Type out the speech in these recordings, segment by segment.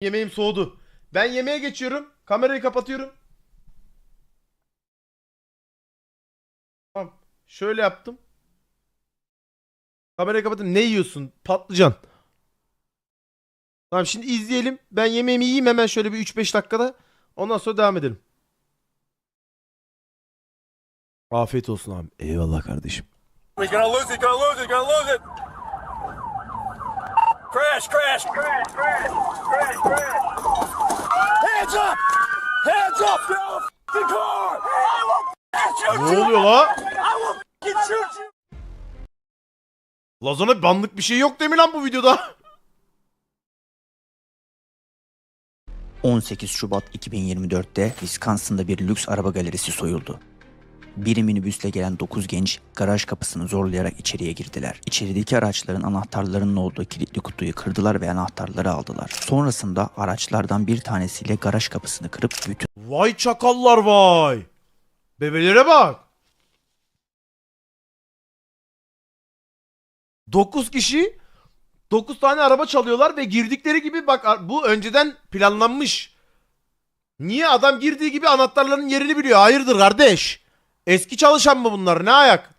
Yemeğim soğudu. Ben yemeğe geçiyorum. Kamerayı kapatıyorum. Tamam. Şöyle yaptım. Kamerayı kapattım. Ne yiyorsun? Patlıcan. Tamam şimdi izleyelim. Ben yemeğimi yiyeyim hemen şöyle bir 3-5 dakikada. Ondan sonra devam edelim. Afiyet olsun abi. Eyvallah kardeşim. He's gonna lose it, gonna lose it, gonna lose it. Crash, crash, crash, crash, crash, crash. Hands up! Hands up! Of the car! I will shoot Ne you! oluyor la? I will shoot you! Lazona banlık bir şey yok değil mi lan bu videoda? 18 Şubat 2024'te Wisconsin'da bir lüks araba galerisi soyuldu. Bir minibüsle gelen 9 genç garaj kapısını zorlayarak içeriye girdiler. İçerideki araçların anahtarlarının olduğu kilitli kutuyu kırdılar ve anahtarları aldılar. Sonrasında araçlardan bir tanesiyle garaj kapısını kırıp bütün Vay çakallar vay. Bebelere bak. 9 kişi 9 tane araba çalıyorlar ve girdikleri gibi bak bu önceden planlanmış. Niye adam girdiği gibi anahtarların yerini biliyor? Hayırdır kardeş? Eski çalışan mı bunlar? Ne ayak?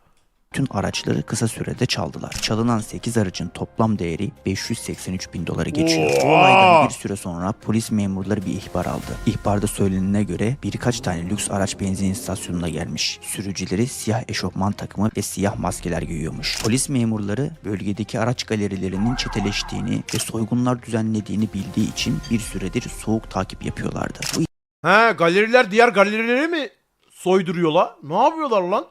bütün araçları kısa sürede çaldılar. Çalınan 8 aracın toplam değeri 583 bin doları geçiyor. Bu olaydan bir süre sonra polis memurları bir ihbar aldı. İhbarda söylenene göre birkaç tane lüks araç benzin istasyonuna gelmiş. Sürücüleri siyah eşofman takımı ve siyah maskeler giyiyormuş. Polis memurları bölgedeki araç galerilerinin çeteleştiğini ve soygunlar düzenlediğini bildiği için bir süredir soğuk takip yapıyorlardı. Bu He galeriler diğer galerileri mi soyduruyor la? Ne yapıyorlar lan?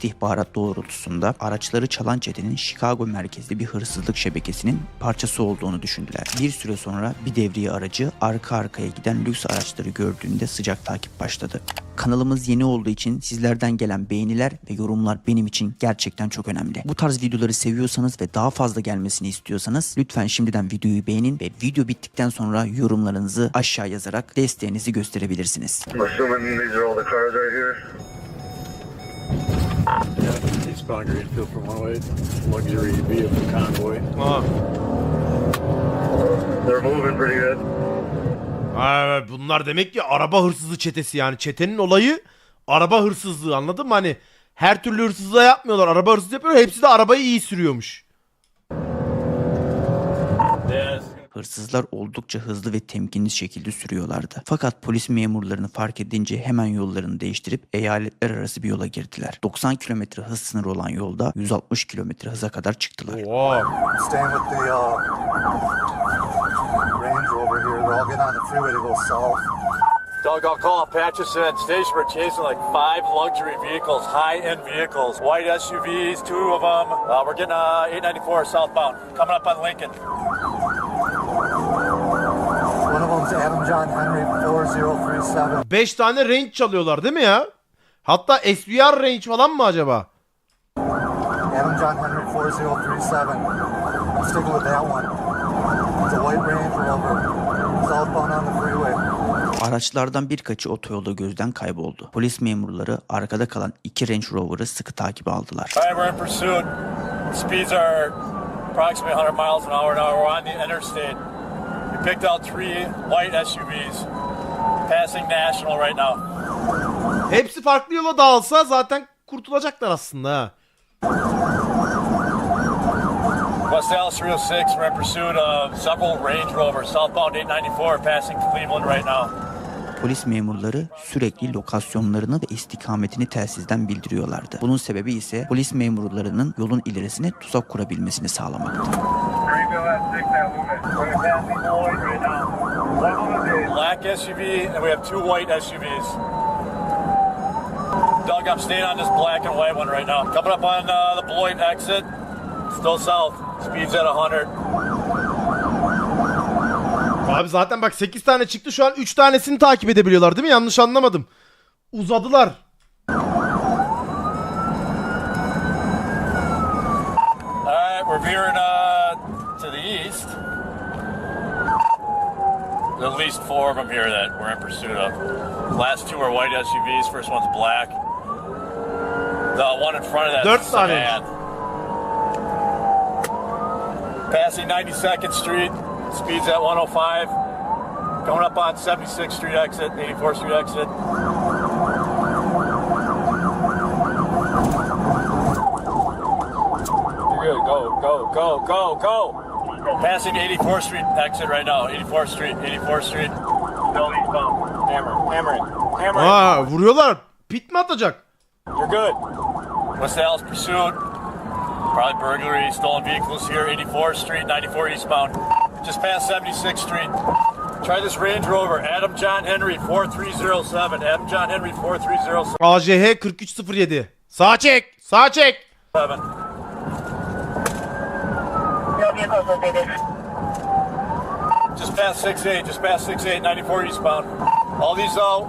İstihbarat doğrultusunda araçları çalan çetenin Chicago merkezli bir hırsızlık şebekesinin parçası olduğunu düşündüler. Bir süre sonra bir devriye aracı arka arkaya giden lüks araçları gördüğünde sıcak takip başladı. Kanalımız yeni olduğu için sizlerden gelen beğeniler ve yorumlar benim için gerçekten çok önemli. Bu tarz videoları seviyorsanız ve daha fazla gelmesini istiyorsanız lütfen şimdiden videoyu beğenin ve video bittikten sonra yorumlarınızı aşağı yazarak desteğinizi gösterebilirsiniz. Right here. East Greenfield from 108, luxury vehicle convoy. Ha. They're moving pretty good. Evet, bunlar demek ki araba hırsızı çetesi yani. Çetenin olayı araba hırsızlığı anladın mı? Hani her türlü hırsızlığa yapmıyorlar. Araba hırsızlığı yapıyorlar. Hepsi de arabayı iyi sürüyormuş. Hırsızlar oldukça hızlı ve temkinli şekilde sürüyorlardı. Fakat polis memurlarını fark edince hemen yollarını değiştirip eyaletler arası bir yola girdiler. 90 km hız sınırı olan yolda 160 km hıza kadar çıktılar. Oha. staying with the uh, Range Rover here. They're all getting on the freeway to go south. Doug, I'll call Patchison at station. We're chasing like five luxury vehicles, high-end vehicles, white SUVs, two of them. Uh, we're getting uh, 894 southbound, coming up on Lincoln. Adam John Henry 4037. 5 tane range çalıyorlar değil mi ya? Hatta SVR range falan mı acaba? Adam John Henry 4037. I'm sticking with that one. It's a white Range Rover. Southbound on the freeway. Araçlardan birkaçı otoyolda gözden kayboldu. Polis memurları arkada kalan iki Range Rover'ı sıkı takibe aldılar. All right, we're in pursuit. Speeds are approximately 100 miles an hour now. We're on the interstate. Picked out three white SUVs, passing National right now. Hepsi farklı yola dağılsa zaten kurtulacaklar aslında ha. West Dallas 306, we're in pursuit of several Range Rovers, southbound 894, passing Cleveland right now. Polis memurları sürekli lokasyonlarını ve istikametini telsizden bildiriyorlardı. Bunun sebebi ise polis memurlarının yolun ilerisine tuzak kurabilmesini sağlamaktı. Black SUV, and we have two white SUVs. Doug, I'm staying on this black and white one right now. Coming up on uh, the Beloit exit, still south. Speeds at 100. Abi zaten bak 8 tane çıktı şu an 3 tanesini takip edebiliyorlar değil mi? Yanlış anlamadım. Uzadılar. All right, we're veering uh, At least four of them here that we're in pursuit of. Last two are white SUVs. First one's black. The one in front of that Dört is a tane. sedan. Passing 92nd Street. Speeds at 105. Coming up on 76th Street exit, 84th Street exit. Go, go, go, go, go. Passing 84th Street exit right now. 84th Street, 84th Street. Still eastbound. Hammer, hammering, hammering. Aa vuruyorlar. Pit mi atacak? You're good. West Dallas pursuit. Probably burglary, stolen vehicles here, 84th Street, 94 eastbound. Just past 76th Street. Try this Range Rover, Adam John Henry, 4307. Adam John Henry, 4307. AJH 4307. Sağ çek. Sağ çek. Just past 68, just past 68, 94 eastbound. All these uh,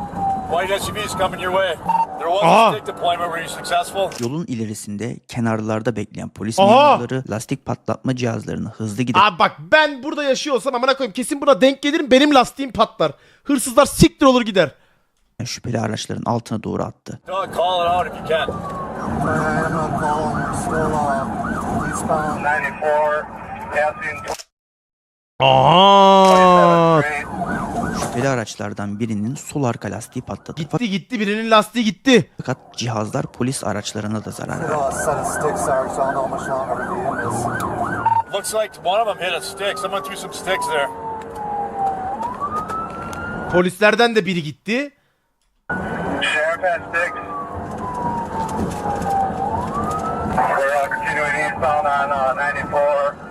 white SUVs coming your way. There was a stick deployment. Were you successful? Yolun ilerisinde kenarlarda bekleyen polis Aha! memurları lastik patlatma cihazlarını hızlı gidip Abi bak ben burada yaşıyor olsam amına koyayım kesin buna denk gelirim benim lastiğim patlar. Hırsızlar siktir olur gider. şüpheli araçların altına doğru attı. Call it out if you can. Alright, I'm on call. We're still eastbound 94, passing Aa! Şüpheli araçlardan birinin sol arka lastiği patladı. Gitti gitti birinin lastiği gitti. Fakat cihazlar polis araçlarına da zarar verdi. Looks like one of them hit a stick. Someone threw some sticks there. Polislerden de biri gitti. Sheriff has sticks. We're uh, continuing eastbound on uh, 94.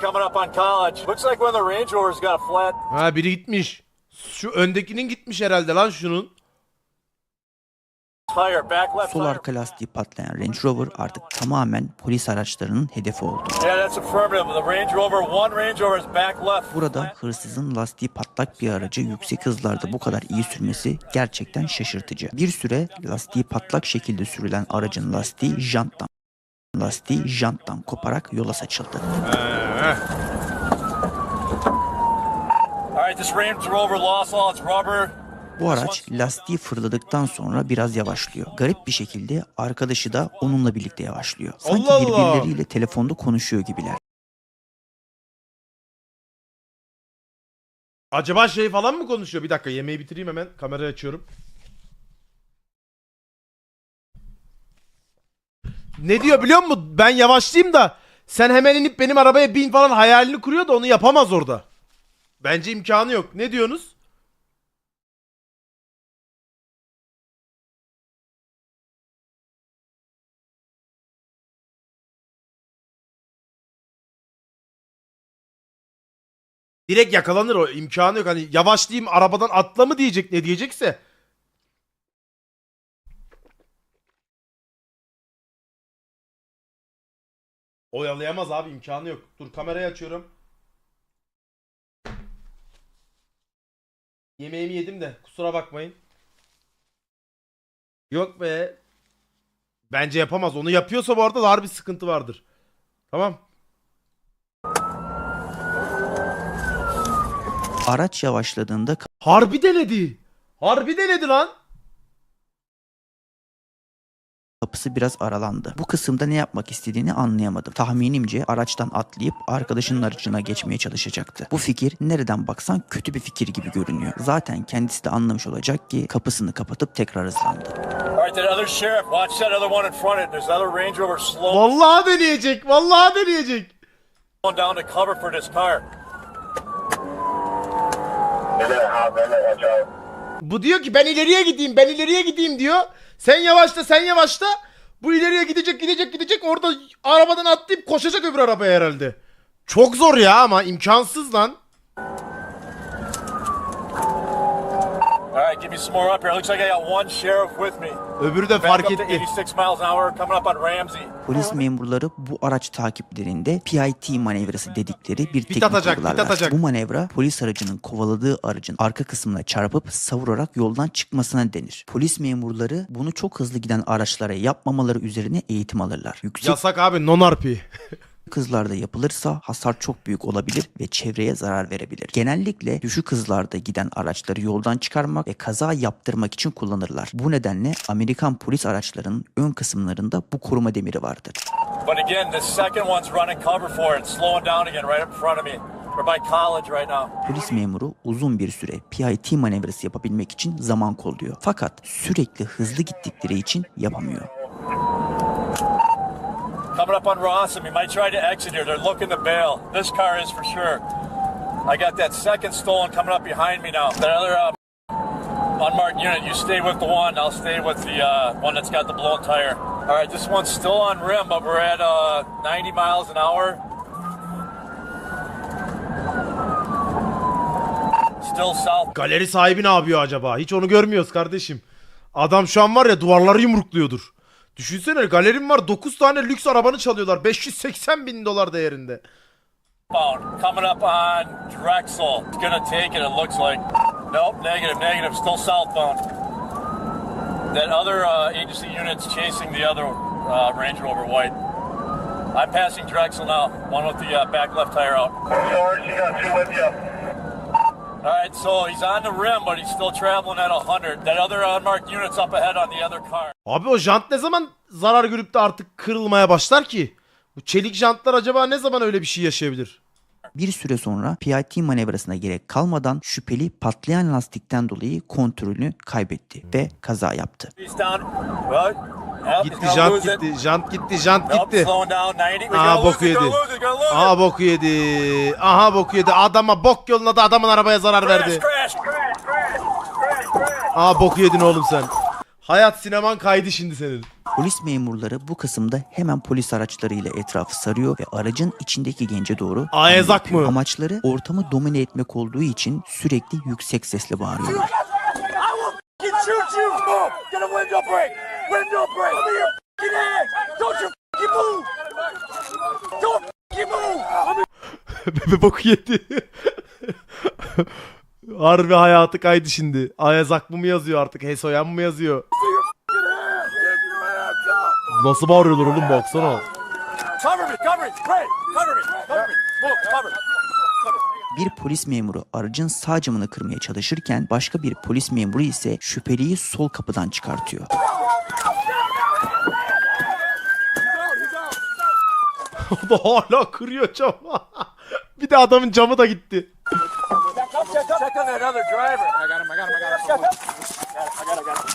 Coming up on college. Looks like one of the Range Rovers got a flat. Ha biri gitmiş. Şu öndekinin gitmiş herhalde lan şunun. Tire, back left Sol tire. arka lastiği patlayan Range Rover artık tamamen polis araçlarının hedefi oldu. Yeah, that's affirmative. The Range Rover, one Range Rover is back left. Burada hırsızın lastiği patlak bir aracı yüksek hızlarda bu kadar iyi sürmesi gerçekten şaşırtıcı. Bir süre lastiği patlak şekilde sürülen aracın lastiği janttan lastiği janttan koparak yola saçıldı. Bu araç lastiği fırladıktan sonra biraz yavaşlıyor. Garip bir şekilde arkadaşı da onunla birlikte yavaşlıyor. Sanki Allah Allah. birbirleriyle telefonda konuşuyor gibiler. Acaba şey falan mı konuşuyor? Bir dakika yemeği bitireyim hemen. Kamerayı açıyorum. Ne diyor biliyor musun? Ben yavaşlayayım da sen hemen inip benim arabaya bin falan hayalini kuruyor da onu yapamaz orada. Bence imkanı yok. Ne diyorsunuz? Direkt yakalanır o imkanı yok. Hani yavaşlayayım arabadan atla mı diyecek ne diyecekse. Oyalayamaz abi imkanı yok. Dur kamerayı açıyorum. Yemeğimi yedim de kusura bakmayın. Yok be. Bence yapamaz. Onu yapıyorsa bu arada da harbi sıkıntı vardır. Tamam. Araç yavaşladığında Harbi denedi. Harbi denedi lan. Kapısı biraz aralandı. Bu kısımda ne yapmak istediğini anlayamadım. Tahminimce araçtan atlayıp arkadaşının aracına geçmeye çalışacaktı. Bu fikir nereden baksan kötü bir fikir gibi görünüyor. Zaten kendisi de anlamış olacak ki kapısını kapatıp tekrar hızlandı. Vallahi deneyecek. Vallahi deneyecek. down to cover for this car. Bu diyor ki ben ileriye gideyim ben ileriye gideyim diyor. Sen yavaşla sen yavaşla. Bu ileriye gidecek gidecek gidecek orada arabadan atlayıp koşacak öbür arabaya herhalde. Çok zor ya ama imkansız lan. All right, Give me some more up here. Looks like I got one sheriff with me. Öbürü de Back fark up to etti. 86 miles an hour, coming up on Ramsey. Polis memurları bu araç takiplerinde PIT manevrası dedikleri bir teknik atacak, uygularlar. Bu manevra polis aracının kovaladığı aracın arka kısmına çarpıp savurarak yoldan çıkmasına denir. Polis memurları bunu çok hızlı giden araçlara yapmamaları üzerine eğitim alırlar. Yüksek Yasak abi non RP. hızlarda yapılırsa hasar çok büyük olabilir ve çevreye zarar verebilir. Genellikle düşük hızlarda giden araçları yoldan çıkarmak ve kaza yaptırmak için kullanırlar. Bu nedenle Amerikan polis araçlarının ön kısımlarında bu koruma demiri vardır. But again, the second one's running cover for it, slowing down again right up front of me. Polis memuru uzun bir süre PIT manevrası yapabilmek için zaman kolluyor. Fakat sürekli hızlı gittikleri için yapamıyor. Coming up on Rawson, we might try to exit here. They're looking to bail. This car is for sure. I got that second stolen coming up behind me now. That other uh, unmarked unit, you stay with the one. I'll stay with the uh, one that's got the blown tire. All right, this one's still on rim, but we're at uh, 90 miles an hour. Still south. Galeri sahibi ne yapıyor acaba? Hiç onu görmüyoruz kardeşim. Adam şu an var ya duvarları yumrukluyordur. Düşünsene galerim var 9 tane lüks arabanı çalıyorlar. 580 bin dolar değerinde. Coming up on Drexel. It's gonna take it, it looks like. Nope, negative, negative. Still southbound. That other uh, agency unit's chasing the other uh, Range Rover white. I'm passing Drexel now. One with the uh, back left tire out. George, you got two with you. All right, so he's on the rim, but he's still traveling at 100. That other unmarked unit's up ahead on the other car. Abi o jant ne zaman zarar görüp de artık kırılmaya başlar ki? Bu çelik jantlar acaba ne zaman öyle bir şey yaşayabilir? Bir süre sonra PIT manevrasına gerek kalmadan şüpheli patlayan lastikten dolayı kontrolünü kaybetti ve kaza yaptı. He's down. Well, Gitti jant gitti jant gitti jant gitti. slowing down 90. We're Aha boku yedi. Aha boku yedi. Aha boku yedi. Adama bok yoluna da adamın arabaya zarar verdi. Aha boku yedin oğlum sen. Hayat sineman kaydı şimdi senin. Polis memurları bu kısımda hemen polis araçlarıyla etrafı sarıyor ve aracın içindeki gence doğru Ayazak yapıyor. mı? Amaçları ortamı domine etmek olduğu için sürekli yüksek sesle bağırıyorlar. Window break! Come here, f***ing ass! Don't you f***ing move! Don't f***ing move! Bebe boku yedi. Harbi hayatı kaydı şimdi. Ayazak mı yazıyor artık? Hesoyan mı yazıyor? Nasıl bağırıyorlar oğlum baksana. Cover me! Cover me! Ray! Cover me! Cover me! Move! Cover! Bir polis memuru aracın sağ camını kırmaya çalışırken başka bir polis memuru ise şüpheliyi sol kapıdan çıkartıyor. O da hala kırıyor camı. bir de adamın camı da gitti.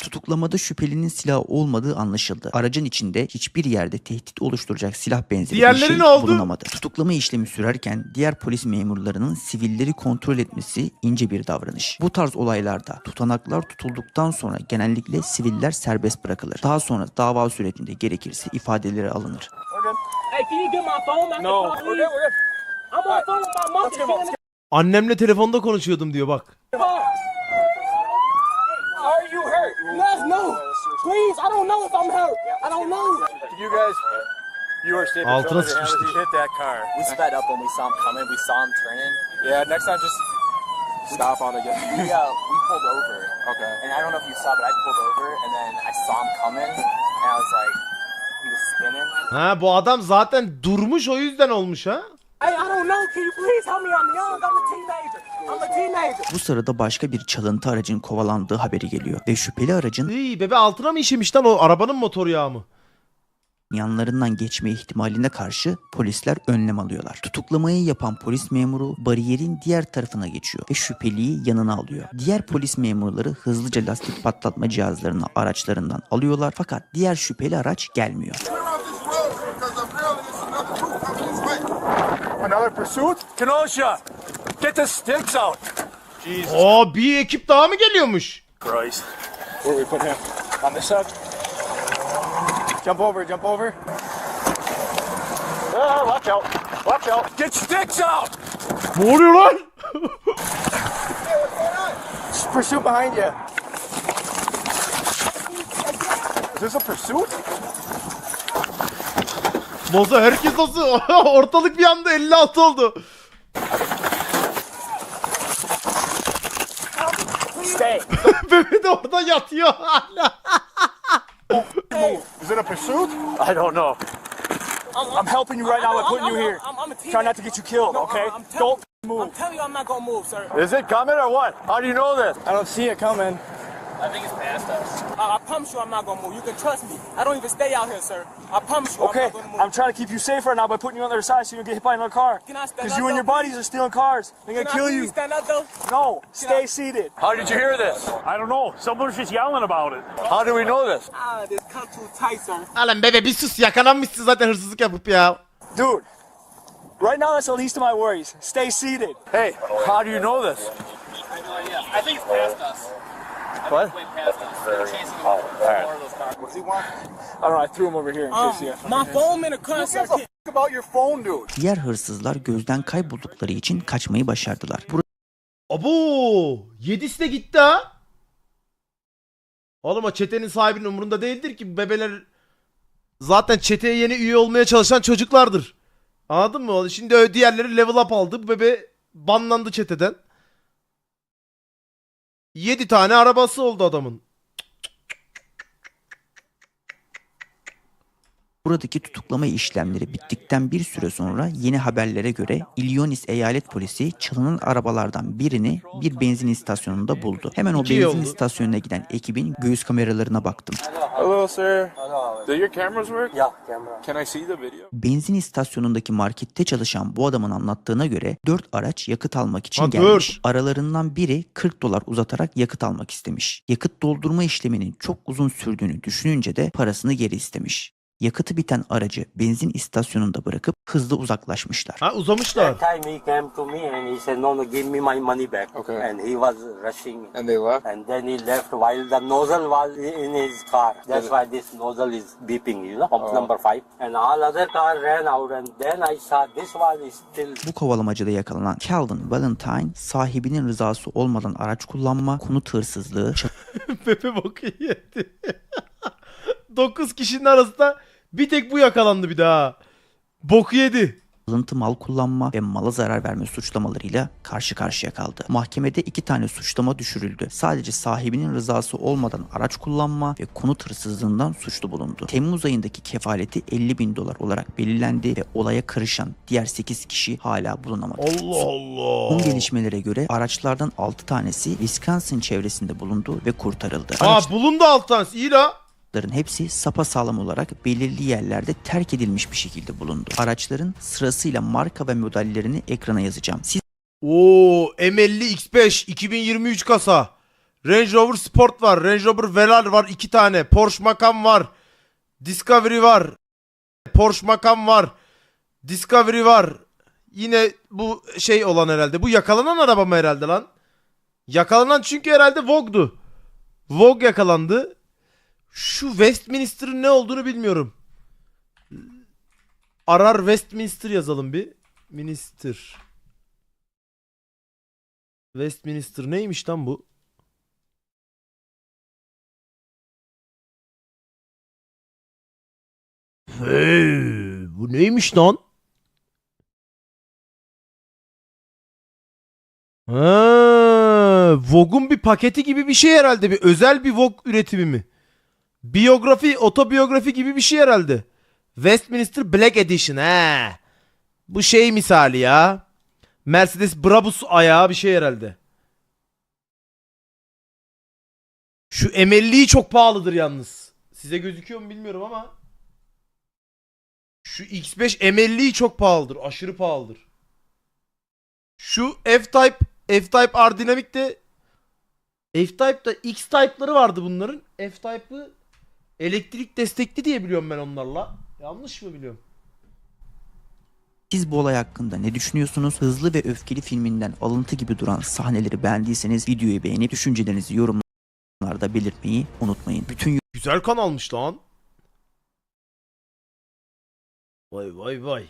Tutuklamada şüphelinin silah olmadığı anlaşıldı. Aracın içinde hiçbir yerde tehdit oluşturacak silah benzeri Diğerleri bir şey ne oldu? bulunamadı. Tutuklama işlemi sürerken diğer polis memurlarının sivilleri kontrol etmesi ince bir davranış. Bu tarz olaylarda tutanaklar tutulduktan sonra genellikle siviller serbest bırakılır. Daha sonra dava sürecinde gerekirse ifadeleri alınır. Hey, can you get my phone? Can No, we're good, we're good. I'm on the phone with my mom. Let's get let's get Annemle telefonda konuşuyordum diyor bak. Are you hurt? Let's no. Please, I don't know if I'm hurt. I don't know. Did you guys... You were staying Altına hit that car. We sped up when we saw him coming. We saw him turning. Yeah, next time just stop on again. We uh, we pulled over, okay. and I don't know if you saw, but I pulled over, and then I saw him coming, and I was like, Ha bu adam zaten durmuş o yüzden olmuş ha. Hey, I don't know. Can you please help me? I'm young. I'm a teenager. I'm a teenager. Bu sırada başka bir çalıntı aracın kovalandığı haberi geliyor ve şüpheli aracın İyi bebe altına mı işemiş lan o arabanın motor yağı mı? Yanlarından geçme ihtimaline karşı polisler önlem alıyorlar. Tutuklamayı yapan polis memuru bariyerin diğer tarafına geçiyor ve şüpheliyi yanına alıyor. Diğer polis memurları hızlıca lastik patlatma cihazlarını araçlarından alıyorlar fakat diğer şüpheli araç gelmiyor. Another pursuit? Kenosha! Get the sticks out! Jesus Aa bir ekip daha mı geliyormuş? Christ. Where we put him? On this side? Jump over, jump over. Ah, watch out. Watch out. Get sticks out! Ne oluyor lan? Pursuit behind you. Is this a pursuit? Moza herkes nasıl? Ortalık bir anda 56 oldu. Stay. Bebe de orada yatıyor hala. Is it a pursuit? I don't know. I'm, helping you right now by putting you here. i'm Try not to get you killed, okay? Don't move. I'm telling you I'm not gonna move, sir. Is it coming or what? How do you know this? I don't see it coming. I think it's past us. I, I promise you I'm not gonna move. You can trust me. I don't even stay out here, sir. I promise you Okay, I'm not gonna move. I'm trying to keep you safe right now by putting you on the other side so you don't get hit by another car. Can I stand Because up, you and your buddies are stealing cars. They're gonna I kill please you. stand up though? No, stay I- seated. How did you hear this? I don't know. Someone's just yelling about it. How do we know this? Ah, this cut too tight, sir. Alan bebe bir sus yakalanmışsın zaten hırsızlık yapıp ya. Dude, right now that's the least of my worries. Stay seated. Hey, how do you know this? I think it's past us. What? Way past us. They're chasing him more of those cars. What's he want? I don't know, I threw him over here in case you... my phone in the car, sir. Can- about your phone, dude. Diğer hırsızlar gözden kayboldukları için kaçmayı başardılar. Abo! Yedisi de gitti ha. Oğlum o çetenin sahibinin umurunda değildir ki bebeler zaten çeteye yeni üye olmaya çalışan çocuklardır. Anladın mı? Şimdi diğerleri level up aldı. Bu bebe banlandı çeteden. 7 tane arabası oldu adamın. Buradaki tutuklama işlemleri bittikten bir süre sonra yeni haberlere göre Illinois eyalet polisi çalınan arabalardan birini bir benzin istasyonunda buldu. Hemen o İki benzin oldu. istasyonuna giden ekibin göğüs kameralarına baktım. Hello, sir. Do your cameras work? Yeah, camera. Can I see the video? Benzin istasyonundaki markette çalışan bu adamın anlattığına göre 4 araç yakıt almak için Ha, gelmiş. dört. Aralarından biri 40 dolar uzatarak yakıt almak istemiş. Yakıt doldurma işleminin çok uzun sürdüğünü düşününce de parasını geri istemiş. Yakıtı biten aracı benzin istasyonunda bırakıp hızlı uzaklaşmışlar. Ha uzamışlar. time he came to me and he said, no, no, give me my money back. Okay. And he was rushing. And they left? And then he left while the nozzle was in his car. That's why this nozzle is beeping, you know, pump number five. And all other car ran out and then I saw this one is still Bu kovalamacada yakalanan Calvin Valentine sahibinin rızası olmadan araç kullanma, konut hırsızlığı, Pepe boku yedi. 9 kişinin arasında bir tek bu yakalandı bir daha. Boku yedi. çalıntı mal kullanma ve mala zarar verme suçlamalarıyla karşı karşıya kaldı. Mahkemede iki tane suçlama düşürüldü. Sadece sahibinin rızası olmadan araç kullanma ve konut hırsızlığından suçlu bulundu. Temmuz ayındaki kefaleti 50 bin dolar olarak belirlendi ve olaya karışan diğer 8 kişi hala bulunamadı. Allah Allah. Son gelişmelere göre araçlardan 6 tanesi Wisconsin çevresinde bulundu ve kurtarıldı. Aa bulundu alt tanesi. İyi la. Araçların hepsi sapasağlam olarak belirli yerlerde terk edilmiş bir şekilde bulundu. Araçların sırasıyla marka ve modellerini ekrana yazacağım. Siz Oo M50 X5 2023 kasa. Range Rover Sport var. Range Rover Velar var iki tane. Porsche Macan var. Discovery var. Porsche Macan var. Discovery var. Yine bu şey olan herhalde. Bu yakalanan araba mı herhalde lan? Yakalanan çünkü herhalde Vogue'du. Vogue yakalandı. Şu Westminster'ın ne olduğunu bilmiyorum. Arar Westminster yazalım bir. Minister. Westminster neymiş lan bu? Hey, bu neymiş lan? Ha, Vogue'un bir paketi gibi bir şey herhalde. Bir özel bir Vogue üretimi mi? Biyografi, otobiyografi gibi bir şey herhalde. Westminster Black Edition he. Bu şey misali ya. Mercedes Brabus ayağı bir şey herhalde. Şu M50'yi çok pahalıdır yalnız. Size gözüküyor mu bilmiyorum ama. Şu X5 M50'yi çok pahalıdır. Aşırı pahalıdır. Şu F-Type F-Type R Dynamic de F-Type'da X-Type'ları vardı bunların. F-Type'ı elektrik destekli diye biliyorum ben onlarla. Yanlış mı biliyorum? Siz bu olay hakkında ne düşünüyorsunuz? Hızlı ve Öfkeli filminden alıntı gibi duran sahneleri beğendiyseniz videoyu beğenip düşüncelerinizi yorumlarda belirtmeyi unutmayın. Bütün Güzel kanalmış lan. Vay vay vay.